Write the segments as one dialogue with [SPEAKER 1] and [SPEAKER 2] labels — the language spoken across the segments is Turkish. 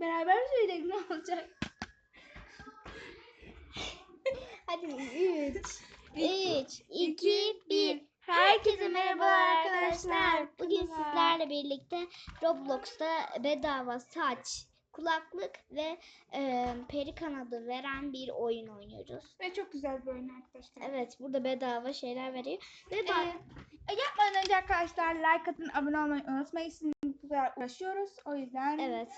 [SPEAKER 1] Beraber söyledik ne olacak?
[SPEAKER 2] Hadi 3, 3, 2, 1. Herkese merhabalar arkadaşlar. Bugün sizlerle birlikte Roblox'ta bedava saç, kulaklık ve e, peri kanadı veren bir oyun oynuyoruz.
[SPEAKER 1] Ve çok güzel bir oyun arkadaşlar.
[SPEAKER 2] Evet burada bedava şeyler veriyor. Ve
[SPEAKER 1] Ee,
[SPEAKER 2] bak
[SPEAKER 1] yapmadan önce arkadaşlar like atın, abone olmayı unutmayın. Sizin bu kadar uğraşıyoruz. O yüzden
[SPEAKER 2] evet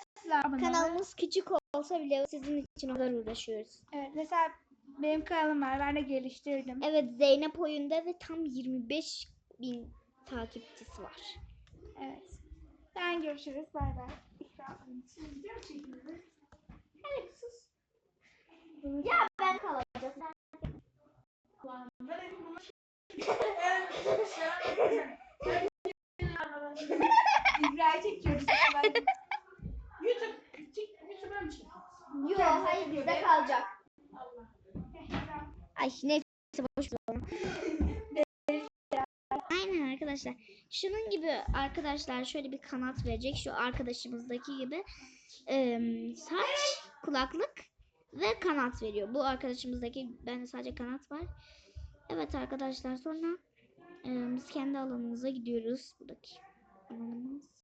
[SPEAKER 2] kanalımız küçük olsa bile sizin için o kadar uğraşıyoruz.
[SPEAKER 1] Evet mesela benim kanalım var. Ben de geliştirdim.
[SPEAKER 2] Evet Zeynep oyunda ve tam 25 bin takipçisi var.
[SPEAKER 1] Evet. Ben görüşürüz. Bay bay. Evet sus.
[SPEAKER 2] Ya ben kalacağım.
[SPEAKER 1] İbrahim çekiyoruz.
[SPEAKER 3] YouTube, YouTube'a mı çekiyorsun?
[SPEAKER 2] Yok hayır bizde kalacak. Ay neyse boş ver. Aynen arkadaşlar. Şunun gibi arkadaşlar şöyle bir kanat verecek. Şu arkadaşımızdaki gibi Eee, saç, kulaklık ve kanat veriyor. Bu arkadaşımızdaki bende sadece kanat var. Evet arkadaşlar sonra eee, biz kendi alanımıza gidiyoruz. Buradaki alanımız.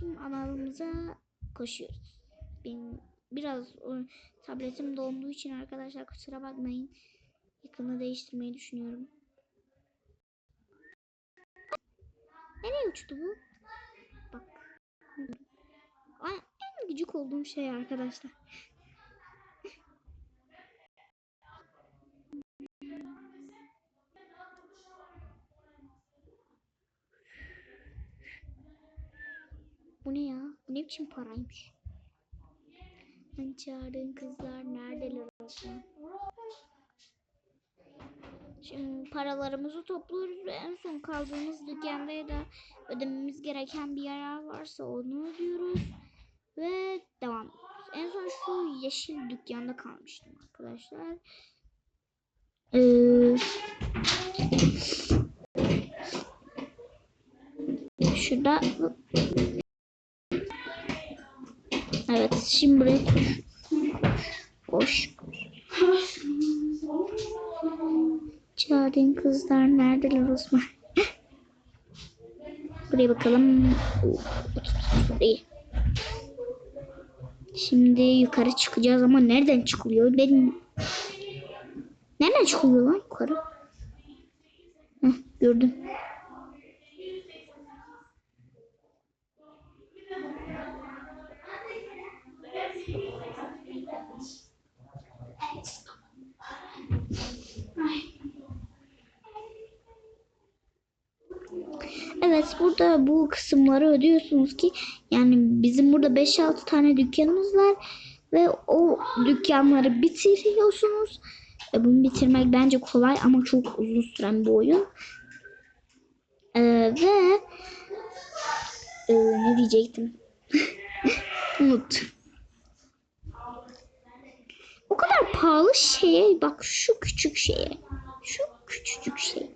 [SPEAKER 2] Şimdi alanımıza koşuyoruz. Benim biraz o, tabletim donduğu için arkadaşlar kusura bakmayın. Yakında değiştirmeyi düşünüyorum. Nereye uçtu bu? Bak. Ay, en gıcık olduğum şey arkadaşlar. Bu ne ya? Bu ne biçim paraymış? Hani çağırdığın kızlar neredeler olsun? Şimdi paralarımızı topluyoruz ve en son kaldığımız dükkanda ya da ödememiz gereken bir yer varsa onu ödüyoruz ve devam ediyoruz. En son şu yeşil dükkanda kalmıştım arkadaşlar. Ee, şurada Evet şimdi buraya. Koş. Çağırdığın kızlar neredeler Osman? Buraya bakalım. Buraya. Şimdi yukarı çıkacağız ama nereden çıkılıyor? Benim Nereden çıkılıyor lan yukarı? Heh, gördüm. Evet burada bu kısımları ödüyorsunuz ki yani bizim burada 5-6 tane dükkanımız var ve o dükkanları bitiriyorsunuz. E, bunu bitirmek bence kolay ama çok uzun süren bir oyun. E, ve e, ne diyecektim? Unuttum. O kadar pahalı şeye bak şu küçük şeye. Şu küçücük şey.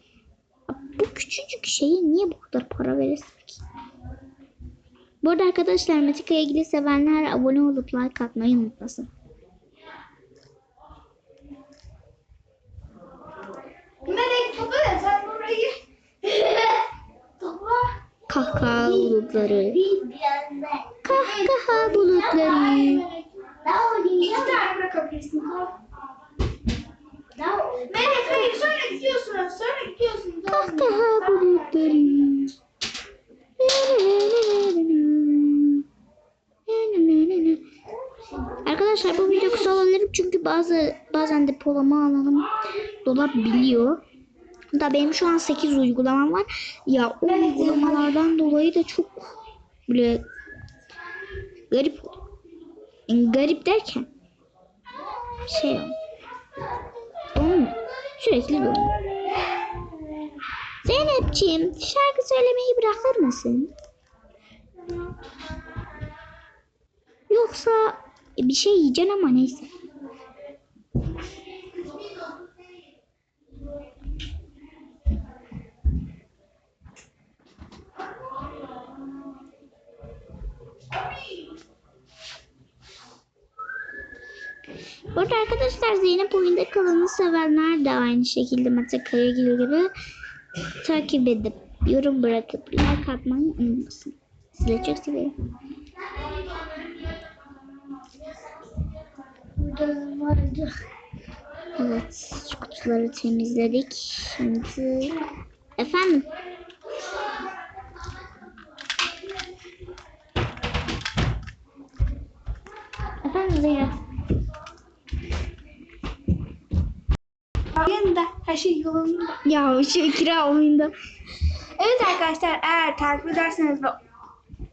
[SPEAKER 2] Bu küçücük şeye niye bu kadar para verirsin ki? Bu arada arkadaşlar Metika'ya ilgili sevenler abone olup like atmayı unutmasın.
[SPEAKER 1] Melek baba sen burayı. Baba.
[SPEAKER 2] Kahkaha bulutları. Kahkaha bulutları.
[SPEAKER 1] İki tane bırakabilirsin. Melek hayır sonra gidiyorsunuz. Sonra gidiyorsunuz.
[SPEAKER 2] Kahkaha bulutları. Arkadaşlar bu video kısa olabilir çünkü bazı bazen depolama alanım dolabiliyor. Da benim şu an 8 uygulamam var. Ya o uygulamalardan dolayı da çok böyle garip garip derken şey olmuyor. Sürekli böyle. Zeynepciğim şarkı söylemeyi bırakır mısın? Yoksa bir şey yiyeceksin ama neyse. Arkadaşlar Zeynep oyunda kalanı sevenler de aynı şekilde Mete Karagil takip edip yorum bırakıp like atmayı unutmasın. Sizleri çok seviyorum. Evet, şu kutuları temizledik. Şimdi efendim. Efendim Zeynep.
[SPEAKER 1] Oyunda her şey yolunda.
[SPEAKER 2] Ya şu oyunda.
[SPEAKER 1] Evet arkadaşlar eğer takip ederseniz ve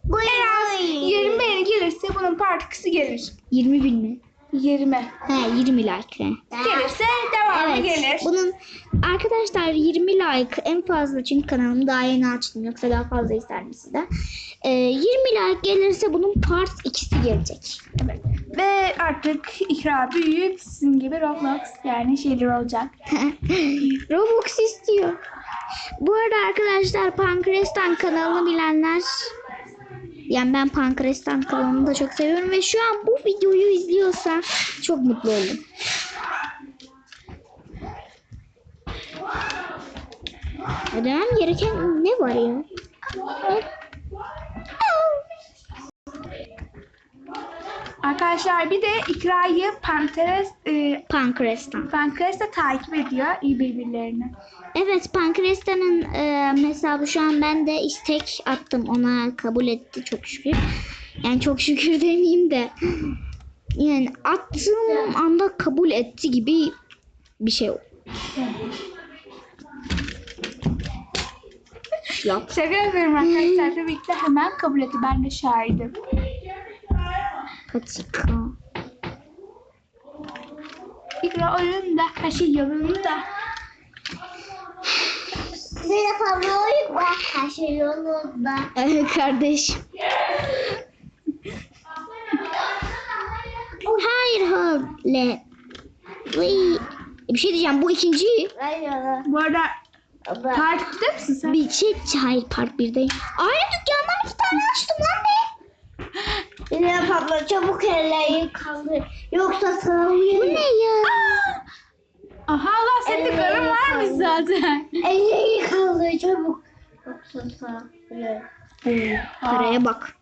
[SPEAKER 1] en az 20 beğeni gelirse bunun part 2'si gelir.
[SPEAKER 2] 20 bin mi?
[SPEAKER 1] 20.
[SPEAKER 2] He 20 like.
[SPEAKER 1] Gelirse devamı
[SPEAKER 2] Evet.
[SPEAKER 1] gelir.
[SPEAKER 2] Bunun arkadaşlar 20 like en fazla çünkü kanalımı daha yeni açtım yoksa daha fazla isterdim sizden. Ee, 20 like gelirse bunun part 2'si gelecek.
[SPEAKER 1] Evet. Ve artık ikra büyüyüp sizin gibi Roblox yani şeyler olacak.
[SPEAKER 2] Robux istiyor. Bu arada arkadaşlar Pankrestan kanalını bilenler yani ben Pankrestan kanalını da çok seviyorum ve şu an bu videoyu izliyorsa çok mutlu oldum. Ödemem gereken ne var ya?
[SPEAKER 1] Arkadaşlar bir de ikrayı Panteres, e,
[SPEAKER 2] Pankrestan.
[SPEAKER 1] Pankreas da takip ediyor iyi birbirlerini.
[SPEAKER 2] Evet Pankrestan'ın e, hesabı şu an ben de istek attım ona kabul etti çok şükür. Yani çok şükür demeyeyim de yani attığım anda kabul etti gibi bir şey. Yap.
[SPEAKER 1] Şaka yapıyorum arkadaşlar tabii ki de hemen kabul etti. Ben de şahidim.
[SPEAKER 2] Patika.
[SPEAKER 1] İkra oyunda şey yolunda.
[SPEAKER 2] Zeynep abla oyun var. Şey yolunda. Evet kardeş. Hayır. Vay. Bir şey diyeceğim bu ikinci.
[SPEAKER 1] Bu arada part 2'de misin sen?
[SPEAKER 2] Bir şey hayır part 1'deyim. Aynı dükkandan iki tane açtım lan.
[SPEAKER 4] Zeynep abla çabuk ellerini kaldır. Yoksa sana
[SPEAKER 2] Bu ne ya?
[SPEAKER 1] Aha Allah senin de karın varmış zaten.
[SPEAKER 4] ellerini kaldır çabuk. Yoksa sana
[SPEAKER 2] Paraya bak.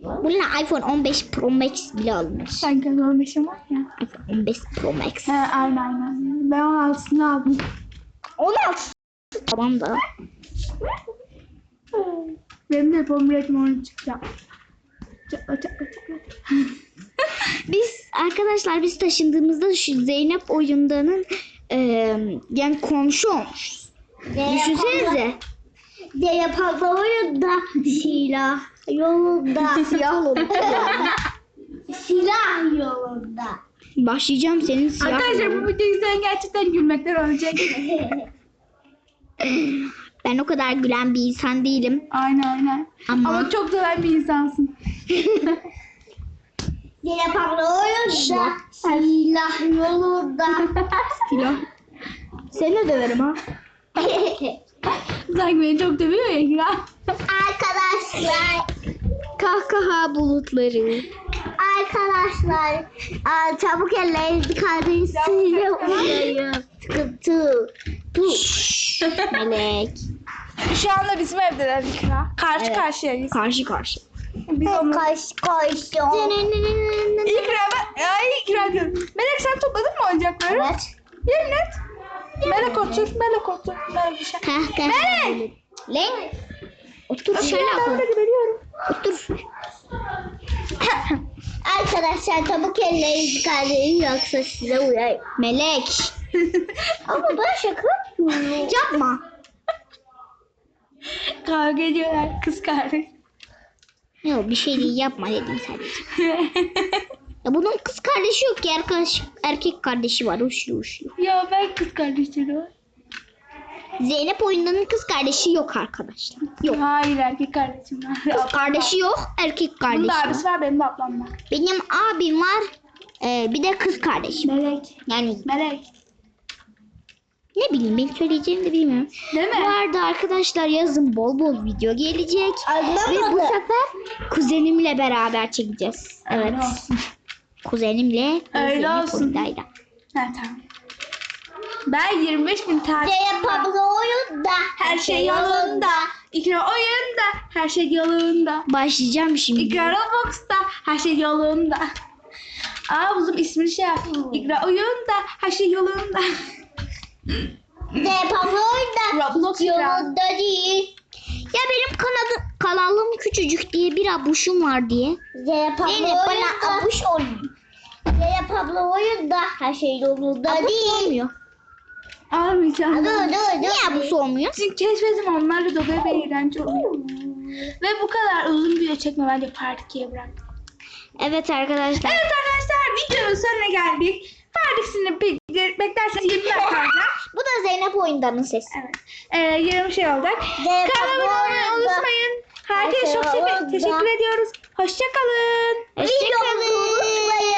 [SPEAKER 2] Bununla iPhone 15 Pro Max bile alınır.
[SPEAKER 1] Sanki görmüşüm var ya.
[SPEAKER 2] iPhone 15 Pro Max.
[SPEAKER 1] He aynen aynen. Ben 16'sını aldım.
[SPEAKER 2] 16. Tamam da.
[SPEAKER 1] Benim de pomretim onu çıkacak.
[SPEAKER 2] Biz arkadaşlar biz taşındığımızda şu Zeynep oyundanın e, yani komşu olmuşuz. Düşünsenize.
[SPEAKER 4] Zeynep abla oyunda silah yolunda.
[SPEAKER 2] Siyah oldu.
[SPEAKER 4] silah yolunda.
[SPEAKER 2] Başlayacağım senin siyah.
[SPEAKER 1] Arkadaşlar bu videoyu izleyen gerçekten gülmekten ölecek.
[SPEAKER 2] Ben o kadar gülen bir insan değilim.
[SPEAKER 1] aynen aynen.
[SPEAKER 2] Ama,
[SPEAKER 1] Ama çok seven bir insansın.
[SPEAKER 4] Abla oyunda silah yolunda.
[SPEAKER 1] Kilo. Seni de döverim ha. Sanki beni çok dövüyor ya Hira.
[SPEAKER 4] Arkadaşlar
[SPEAKER 2] kahkaha bulutları.
[SPEAKER 4] Arkadaşlar aa, çabuk ellerinizi kaldırın size uyuyun. Sıkıntı. Tu.
[SPEAKER 2] Melek.
[SPEAKER 1] Şu anda bizim evdeler Hira. Karşı
[SPEAKER 2] Evet.
[SPEAKER 1] karşıyayız.
[SPEAKER 2] Karşı karşı.
[SPEAKER 1] Biz onu...
[SPEAKER 4] Koş koş.
[SPEAKER 1] İkra ben... Ay İkra diyorum. Melek sen topladın mı oyuncakları?
[SPEAKER 4] Evet.
[SPEAKER 1] Yemin et. Melek otur. Melek otur. Melek bir şey. Melek!
[SPEAKER 2] Lan. Otur şöyle
[SPEAKER 1] Ben
[SPEAKER 2] otur.
[SPEAKER 1] de veriyorum.
[SPEAKER 2] Otur.
[SPEAKER 4] Arkadaşlar çabuk ellerinizi kaldırın yoksa size uyar.
[SPEAKER 2] Melek.
[SPEAKER 4] Ama ben şaka.
[SPEAKER 2] Yapma.
[SPEAKER 1] Kavga ediyorlar kız kardeş.
[SPEAKER 2] Yok bir şey değil yapma dedim sadece. Ya bunun kız kardeşi yok ki erkek, erkek kardeşi var uçlu uçlu.
[SPEAKER 1] ya ben kız kardeşleri var.
[SPEAKER 2] Zeynep oyundanın kız kardeşi yok arkadaşlar. Yok.
[SPEAKER 1] Hayır erkek kardeşim var.
[SPEAKER 2] Kız kardeşi yok erkek
[SPEAKER 1] Bunun
[SPEAKER 2] kardeşi
[SPEAKER 1] da
[SPEAKER 2] var.
[SPEAKER 1] abisi var benim de ablam var.
[SPEAKER 2] Benim abim var. e, bir de kız kardeşim.
[SPEAKER 1] Melek.
[SPEAKER 2] Yani
[SPEAKER 1] Melek.
[SPEAKER 2] Ne bileyim ben söyleyeceğimi de bilmiyorum.
[SPEAKER 1] Değil mi?
[SPEAKER 2] Bu arada arkadaşlar yazın bol bol video gelecek. Ve bu
[SPEAKER 4] Anlamadım.
[SPEAKER 2] sefer kuzenimle beraber çekeceğiz. Evet.
[SPEAKER 1] Öyle olsun.
[SPEAKER 2] Kuzenimle.
[SPEAKER 1] Öyle olsun. Ha tamam. Ben 25 bin takip.
[SPEAKER 4] Zeynep abla oyunda.
[SPEAKER 1] Her şey yolunda. İkra oyunda. Her şey yolunda.
[SPEAKER 2] Başlayacağım şimdi.
[SPEAKER 1] İkra Roblox'ta. Her şey yolunda. Aa bizim ismini şey yap. İkra oyunda. Her şey yolunda.
[SPEAKER 4] Oyunda.
[SPEAKER 1] Roblox.
[SPEAKER 4] Yolunda değil.
[SPEAKER 2] Ya benim kanadı, kanalım küçücük diye bir abuşum var diye.
[SPEAKER 4] Zeynep abla
[SPEAKER 2] Zeynep bana abuş ol.
[SPEAKER 4] Zeynep abla oyunda. Her şey yolunda
[SPEAKER 2] Abuş
[SPEAKER 4] değil.
[SPEAKER 2] olmuyor.
[SPEAKER 1] Almayacağım.
[SPEAKER 4] Dur dur dur.
[SPEAKER 2] Niye abuş olmuyor?
[SPEAKER 1] Çünkü keşfetim onlarla dolu ve eğlence oluyor. Ve bu kadar uzun video çekme bence part 2'ye bırak.
[SPEAKER 2] Evet arkadaşlar.
[SPEAKER 1] Evet arkadaşlar videonun sonuna geldik. Part 2'sini be- beklerseniz 20 dakika
[SPEAKER 2] Bu da Zeynep oyundanın sesi.
[SPEAKER 1] Evet. Ee, yarım şey olacak. Kanalıma abone olmayı unutmayın. Herkese
[SPEAKER 4] Her
[SPEAKER 1] çok teşekkür, ediyoruz. Hoşçakalın.
[SPEAKER 2] Hoşçakalın.